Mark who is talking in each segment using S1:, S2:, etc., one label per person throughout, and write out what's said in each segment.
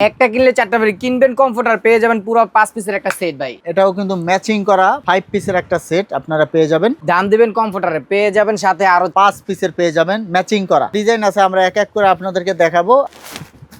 S1: একটা কিনলে চারটা ফ্রি কিনবেন কমফোর্ট আর পেয়ে যাবেন পুরো পাঁচ পিসের একটা সেট ভাই।
S2: এটাও কিন্তু ম্যাচিং করা ফাইভ পিসের একটা সেট আপনারা পেয়ে যাবেন।
S1: দাম দিবেন কমফোর্টারে পেয়ে যাবেন সাথে আরও
S2: পাঁচ পিসের পেয়ে যাবেন ম্যাচিং করা। ডিজাইন আছে আমরা এক এক করে আপনাদেরকে দেখাবো।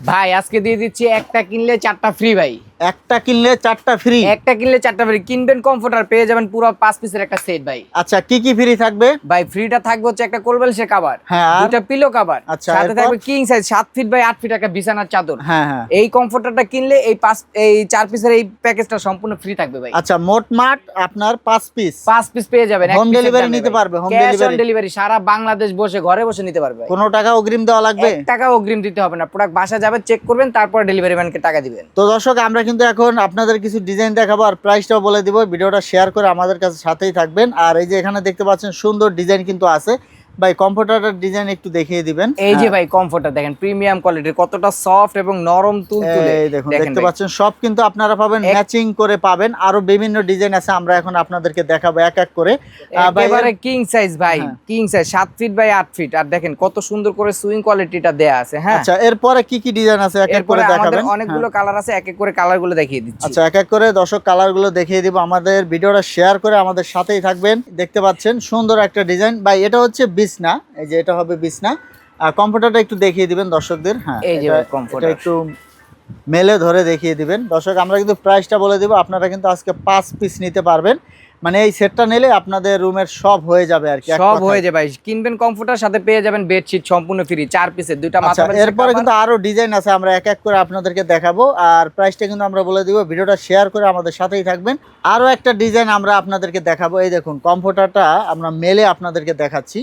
S1: ভাই আজকে দিয়ে দিচ্ছি একটা কিনলে চারটা ফ্রি ভাই।
S2: একটা কিনলে চারটা ফ্রি
S1: একটা কিনলে চারটা ফ্রি কিনবেন কমফোর্টার পেয়ে যাবেন পুরো পাঁচ পিসের একটা সেট ভাই।
S2: আচ্ছা কি কি ফ্রি থাকবে?
S1: ভাই ফ্রিটা থাকবে হচ্ছে একটা কোলবেল সে কাবার
S2: হ্যাঁ?
S1: দুটা পিলো কাবার
S2: আচ্ছা,
S1: সাথে থাকবে কিং সাইজ সাত ফিট বাই আট ফিট একটা বিছানার চাদর।
S2: হ্যাঁ হ্যাঁ।
S1: এই কমফোর্টারটা কিনলে এই পাঁচ এই চার পিসের এই প্যাকেজটা সম্পূর্ণ ফ্রি থাকবে ভাই।
S2: আচ্ছা মোট মাঠ আপনার পাঁচ পিস
S1: পাঁচ পিস পেয়ে যাবেন
S2: হোম ডেলিভারি নিতে পারবে, home delivery?
S1: ডেলিভারি সারা বাংলাদেশ বসে ঘরে বসে নিতে পারবে
S2: কোনো টাকা অগ্রিম দেওয়া লাগবে?
S1: টাকা অগ্রিম দিতে হবে না প্রোডাক্ট বাসা যাবে চেক করবেন তারপর ডেলিভারি ম্যানকে টাকা দিবেন।
S2: তো দর্শক আমরা কিন্তু এখন আপনাদের কিছু ডিজাইন দেখাবো আর প্রাইসটাও বলে দিব। ভিডিওটা শেয়ার করে আমাদের কাছে সাথেই থাকবেন। আর এই যে এখানে দেখতে পাচ্ছেন সুন্দর ডিজাইন কিন্তু আছে। ভাই কম্পিউটারের ডিজাইন একটু দেখিয়ে দিবেন।
S1: এই যে
S2: হ্যাঁ।
S1: ভাই কমফোর্টার দেখেন প্রিমিয়াম কোয়ালিটির কতটা সফট এবং নরম তুলতুলে
S2: দেখুন দেখতে পাচ্ছেন সব কিন্তু আপনারা পাবেন ম্যাচিং করে পাবেন। আরও বিভিন্ন ডিজাইন আছে আমরা এখন আপনাদেরকে দেখাবো এক এক করে।
S1: একেবারে কিং সাইজ ভাই
S2: হ্যাঁ।
S1: কিং সাইজ সাত ফিট বাই আট ফিট আর দেখেন কত সুন্দর করে সুইং কোয়ালিটিটা দেয়া আছে হ্যাঁ।
S2: আচ্ছা এরপরে কি কি ডিজাইন আছে এক এক করে
S1: আমাদের
S2: দেখাবেন।
S1: অনেকগুলো
S2: হ্যাঁ।
S1: কালার আছে এক এক করে কালারগুলো দেখিয়ে দিচ্ছি।
S2: আচ্ছা এক এক করে দর্শক কালারগুলো দেখিয়ে দিব। আমাদের ভিডিওটা শেয়ার করে আমাদের সাথেই থাকবেন। দেখতে পাচ্ছেন সুন্দর একটা ডিজাইন ভাই এটা হচ্ছে বিছনা এই যে এটা হবে বিছনা। আর কম্পিউটারটা একটু দেখিয়ে দিবেন দর্শকদের হ্যাঁ
S1: এই যে।
S2: এটা একটু মেলে ধরে দেখিয়ে দিবেন। দর্শক আমরা কিন্তু প্রাইসটা বলে দিব আপনারা কিন্তু আজকে পাঁচ পিস নিতে পারবেন। মানে এই সেটটা নিলে আপনাদের রুমের সব হয়ে যাবে আর কি
S1: সব হয়ে যাবে ভাই। কিনবেন কমফোর্টার সাথে পেয়ে যাবেন বেডশিট সম্পূর্ণ ফ্রি চার পিসের দুইটা
S2: আচ্ছা
S1: মাথা
S2: এরপরে কিন্তু আরও ডিজাইন আছে আমরা এক এক করে আপনাদেরকে দেখাবো। আর প্রাইসটা কিন্তু আমরা বলে দিব ভিডিওটা শেয়ার করে আমাদের সাথেই থাকবেন। আরও একটা ডিজাইন আমরা আপনাদেরকে দেখাবো। এই দেখুন কমফোর্টারটা আমরা মেলে আপনাদেরকে দেখাচ্ছি।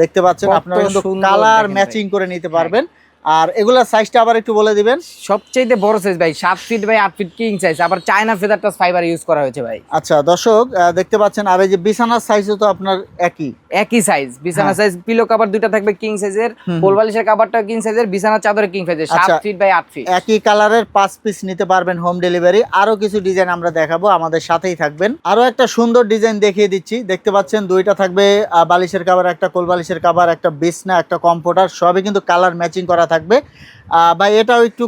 S2: দেখতে পাচ্ছেন আপনারা কিন্তু কালার ম্যাচিং করে নিতে পারবেন। আর এগুলা সাইজটা আবার একটু বলে দিবেন।
S1: সবচেয়ে বড় সাইজ ভাই সাত ফিট বাই আট ফিট কিং সাইজ আবার China feather touch fibre use করা হয়েছে ভাই।
S2: আচ্ছা দর্শক দেখতে পাচ্ছেন আর এই যে বিছানার সাইজও তো আপনার একই।
S1: একই সাইজ বিছানা। সাইজ পিলো কাভার দুইটা থাকবে কিং সাইজের
S2: হুম।
S1: পোলবালিশের কাভারটাও কিং সাইজের বিছানা চাদরের কিং সাইজের সাত
S2: আচ্ছা।
S1: ফিট বাই আট ফিট
S2: একই কালারের পাঁচ পিস নিতে পারবেন হোম ডেলিভারি আরও কিছু ডিজাইন আমরা দেখাবো আমাদের সাথেই থাকবেন। আরও একটা সুন্দর ডিজাইন দেখিয়ে দিচ্ছি। দেখতে পাচ্ছেন দুইটা থাকবে বালিশের কাভার একটা কোল বালিশের কাভার একটা বিছনা একটা কম্পিউটার সবই কিন্তু কালার ম্যাচিং করা থাকবে। বা এটাও একটু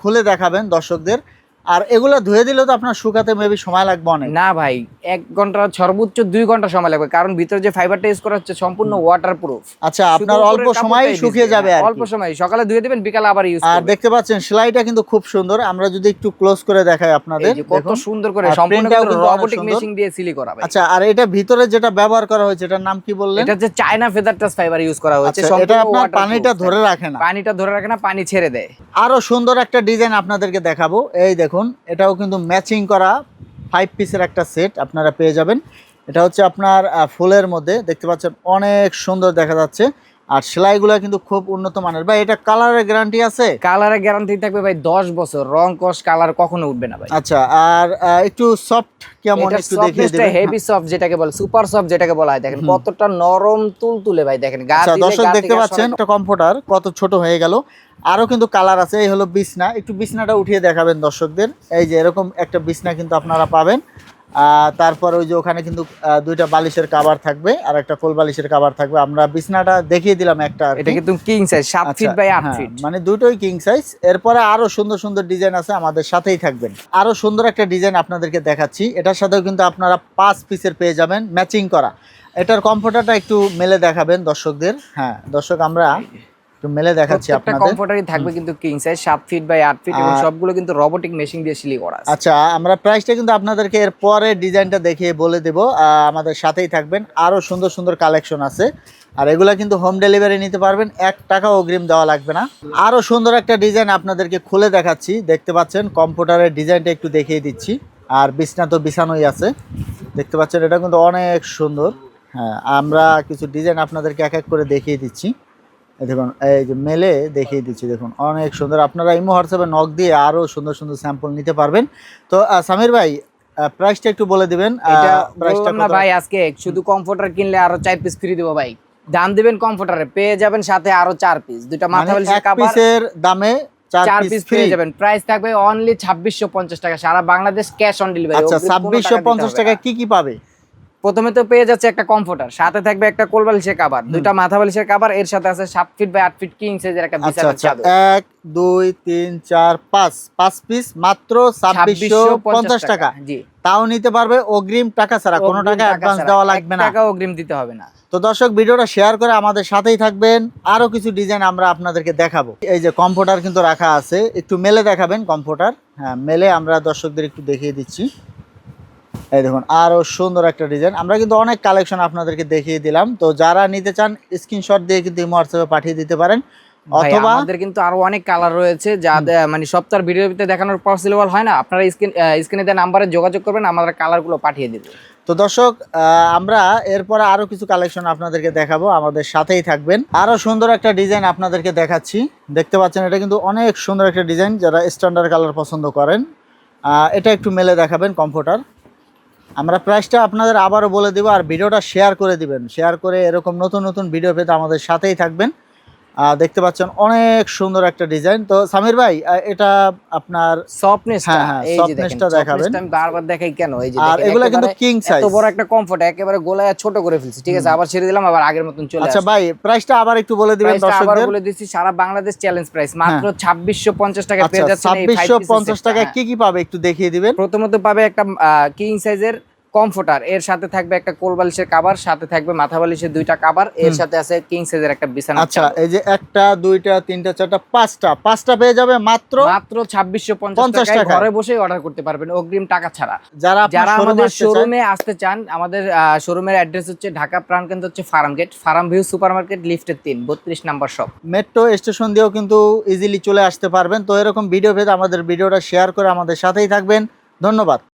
S2: খুলে দেখাবেন দর্শকদের। আর এগুলো ধুয়ে দিলে তো আপনার শুকাতে মেবি সময় লাগবে অনেক।
S1: না ভাই এক ঘণ্টা সর্বোচ্চ দুই ঘণ্টা সময় লাগবে কারণ ভিতরে যে ফাইবারটা ইউজ করা হচ্ছে সম্পূর্ণ ওয়াটার প্রুফ
S2: আচ্ছা আপনার অল্প সময় শুকিয়ে যাবে আর
S1: অল্প সময় সকালে ধুয়ে দিবেন বিকালে আবার ইউজ
S2: আর দেখতে পাচ্ছেন সেলাইটা কিন্তু খুব সুন্দর আমরা যদি একটু ক্লোজ করে দেখাই আপনাদের
S1: কত সুন্দর করে সম্পূর্ণ রোবোটিক মেশিং দিয়ে সিলি করা
S2: আচ্ছা আর এটা ভিতরে যেটা ব্যবহার করা হয়েছে এটার নাম কি বললেন?
S1: এটা যে China feather touch fibre use করা হয়েছে
S2: আচ্ছা, এটা আপনার পানিটা ধরে রাখে না।
S1: পানিটা ধরে রাখে না পানি ছেড়ে দেয়।
S2: আরও সুন্দর একটা ডিজাইন আপনাদেরকে দেখাবো। এই দেখুন, এটাও কিন্তু ম্যাচিং করা ফাইভ পিসের একটা সেট আপনারা পেয়ে যাবেন। এটা হচ্ছে আপনার ফুলের মধ্যে, দেখতে পাচ্ছেন অনেক সুন্দর দেখা যাচ্ছে। আর সেলাইগুলো কিন্তু খুব উন্নত মানের। ভাই এটা কালারের গ্যারান্টি আছে?
S1: কালারের গ্যারান্টি থাকবে ভাই দশ বছর। রং কস কালার কখনো উঠবে না ভাই।
S2: আচ্ছা আর একটু সফট কেমন একটু দেখিয়ে দেবেন?
S1: হেভি সফট যেটাকে বলে সুপার সফট যেটাকে বলা হয় দেখেন কতটা নরম তুলতুলে ভাই দেখেন গা
S2: আচ্ছা
S1: দিলে
S2: দর্শক দেখতে পাচ্ছেন একটা কম্পিউটার কত ছোট হয়ে গেল। আরও কিন্তু কালার আছে এই হলো বিছনা। একটু বিছনাটা উঠিয়ে দেখাবেন দর্শকদের। এই যে এরকম একটা বিছনা কিন্তু আপনারা পাবেন। তারপর ওই যে ওখানে কিন্তু দুইটা বালিশের কাভার থাকবে আর একটা কোল বালিশের কাভার থাকবে। আমরা বিছনাটা দেখিয়ে দিলাম একটা
S1: এটা কিন্তু কিং সাইজ সাত
S2: আচ্ছা,
S1: ফিট বাই আট
S2: হ্যাঁ,
S1: ফিট
S2: মানে দুটোই কিং সাইজ এরপরে আরও সুন্দর সুন্দর ডিজাইন আছে আমাদের সাথেই থাকবেন। আরও সুন্দর একটা ডিজাইন আপনাদেরকে দেখাচ্ছি। এটার সাথেও কিন্তু আপনারা পাঁচ পিসের পেয়ে যাবেন ম্যাচিং করা। এটার কম্পিউটারটা একটু মেলে দেখাবেন দর্শকদের। হ্যাঁ দর্শক আমরা একটু মেলে দেখাচ্ছি আপনাদের।
S1: কমফোর্টারই থাকবে কিন্তু কিং সাইজ সাত ফিট বাই আট ফিট এবং সবগুলো কিন্তু রোবোটিক মেশিন দিয়ে সিলি করা আছে।
S2: আচ্ছা আমরা প্রাইসটা কিন্তু আপনাদেরকে এর পরে ডিজাইনটা দেখিয়ে বলে দেব। আমাদের সাথেই থাকবেন। আরও সুন্দর সুন্দর কালেকশন আছে। আর এগুলা কিন্তু হোম ডেলিভারি নিতে পারবেন। এক টাকা অগ্রিম দেওয়া লাগবে না। আরও সুন্দর একটা ডিজাইন আপনাদেরকে খুলে দেখাচ্ছি। দেখতে পাচ্ছেন কম্পিউটারের ডিজাইনটা একটু দেখিয়ে দিচ্ছি। আর বিছনা তো বিছানোই আছে। দেখতে পাচ্ছেন এটা কিন্তু অনেক সুন্দর। হ্যাঁ আমরা কিছু ডিজাইন আপনাদেরকে এক এক করে দেখিয়ে দিচ্ছি। দেখুন এই যে মেলে দেখিয়ে দিচ্ছি দেখুন অনেক সুন্দর। আপনারা ইমো হোয়াটসঅ্যাপে নক দিয়ে আরও সুন্দর সুন্দর স্যাম্পল নিতে পারবেন। তো সামির ভাই প্রাইসটা একটু বলে দিবেন প্রাইসটা
S1: ভাই আজকে শুধু কমফোর্টার কিনলে আরও চার পিস ফ্রি দেবো ভাই। দাম দিবেন কমফোর্টারে পেয়ে যাবেন সাথে আরও চার পিস দুটা মাথা বালিশের
S2: পিসের দামে চার পিস
S1: পেয়ে যাবেন। প্রাইস থাকবে অনলি ছাব্বিশশো পঞ্চাশ টাকা। সারা বাংলাদেশ ক্যাশ অন ডেলিভারি
S2: আচ্ছা ছাব্বিশশো পঞ্চাশ টাকা কি কি পাবে?
S1: প্রথমে তো পেয়ে যাচ্ছে একটা কমফোর্টার সাথে থাকবে একটা কোল বালিশের কাবার দুইটা মাথা বালিশের কাবার এর সাথে আছে সাত ফিট বাই আট ফিট কিং সাইজের একটা
S2: আচ্ছা
S1: বিছানার
S2: আচ্ছা।
S1: চাদর।
S2: এক দুই তিন চার পাঁচ। পাঁচ পিস মাত্র ছাব্বিশশো পঞ্চাশ টাকা।
S1: জি।
S2: তাও নিতে পারবে অগ্রিম টাকা ছাড়া কোনো টাকা অ্যাডভান্স দেওয়া লাগবে না।
S1: টাকা অগ্রিম দিতে হবে না।
S2: তো দর্শক ভিডিওটা শেয়ার করে আমাদের সাথেই থাকবেন। আরও কিছু ডিজাইন আমরা আপনাদেরকে দেখাবো। এই যে কম্ফোর্টার কিন্তু রাখা আছে একটু মেলে দেখাবেন কম্ফোর্টার হ্যাঁ মেলে আমরা দর্শকদের একটু দেখিয়ে দিচ্ছি। এই দেখুন আরও সুন্দর একটা ডিজাইন আমরা কিন্তু অনেক কালেকশন আপনাদেরকে দেখিয়ে দিলাম। তো যারা নিতে চান স্ক্রিনশট দিয়ে কিন্তু হোয়াটসঅ্যাপে পাঠিয়ে দিতে পারেন। অথবা
S1: আমাদের কিন্তু আরও অনেক কালার রয়েছে যা মানে সপ্তাহ ভিতরে দেখানোর পসিবল হয় না। আপনারা স্ক্রিন স্ক্রিনে দেওয়া নাম্বারে যোগাযোগ করবেন আমরা পাঠিয়ে দেবো।
S2: তো দর্শক আহ, আমরা এরপরে আরও কিছু কালেকশন আপনাদেরকে দেখাবো। আমাদের সাথেই থাকবেন। আরও সুন্দর একটা ডিজাইন আপনাদেরকে দেখাচ্ছি। দেখতে পাচ্ছেন এটা কিন্তু অনেক সুন্দর একটা ডিজাইন যারা স্ট্যান্ডার্ড কালার পছন্দ করেন। আহ, এটা একটু মেলে দেখাবেন কমফোর্টার আমরা প্রাইসটা আপনাদের আবারও বলে দেবো আর ভিডিওটা শেয়ার করে দিবেন। শেয়ার করে এরকম নতুন নতুন ভিডিও পেতে আমাদের সাথেই থাকবেন। দেখতে পাচ্ছেন অনেক সুন্দর একটা ডিজাইন। তো সামির ভাই এটা আপনার
S1: সফটনেসটা
S2: হ্যাঁ, হ্যাঁ, দেখাবেন।
S1: আমি বারবার দেখাই কেন? এই যে
S2: আর এগুলা কিন্তু
S1: একেবারে
S2: কিং
S1: এত
S2: সাইজ
S1: বড় একটা কমফোর্ট একেবারে গোলায় ছোট করে ফেলছি ঠিক আছে? আবার ছেড়ে দিলাম আবার আগের মতন চলে
S2: আচ্ছা ভাই প্রাইসটা আবার একটু বলে দিবেন
S1: আবার বলে দিচ্ছি সারা বাংলাদেশ চ্যালেঞ্জ প্রাইস মাত্র ছাব্বিশশো পঞ্চাশ টাকা পেয়ে যাচ্ছেন এই
S2: পঞ্চাশ
S1: হ্যাঁ।
S2: কি কি পাবে একটু দেখিয়ে দিবেন?
S1: প্রথমত পাবে একটা কিং সাইজের কমফোর্টার। এর সাথে থাকবে একটা কোল বালিশের কাবার সাথে থাকবে মাথা বালিশের দুইটা কাবার এর সাথে আছে কিং সাইজের একটা বিছানা
S2: আচ্ছা এই যে একটা দুইটা তিনটা চারটা পাঁচটা পাঁচটা পেয়ে যাবে মাত্র
S1: মাত্র ছাব্বিশশো
S2: 50
S1: পঞ্চাশ টাকায়
S2: টাকায়।
S1: ঘরে বসেই অর্ডার করতে পারবেন অগ্রিম টাকা ছাড়া।
S2: যারা
S1: যারা আমাদের শোরুমে আসতে চান আমাদের শোরুমের অ্যাড্রেস হচ্ছে ঢাকা প্রাণকেন্দ্র হচ্ছে farm gate farm view super market লিফটের তিন বত্রিশ নাম্বার শপ
S2: মেট্রো স্টেশন দিয়েও কিন্তু ইজিলি চলে আসতে পারবেন। তো এরকম ভিডিও পেতে আমাদের ভিডিওটা শেয়ার করে আমাদের সাথেই থাকবেন। ধন্যবাদ।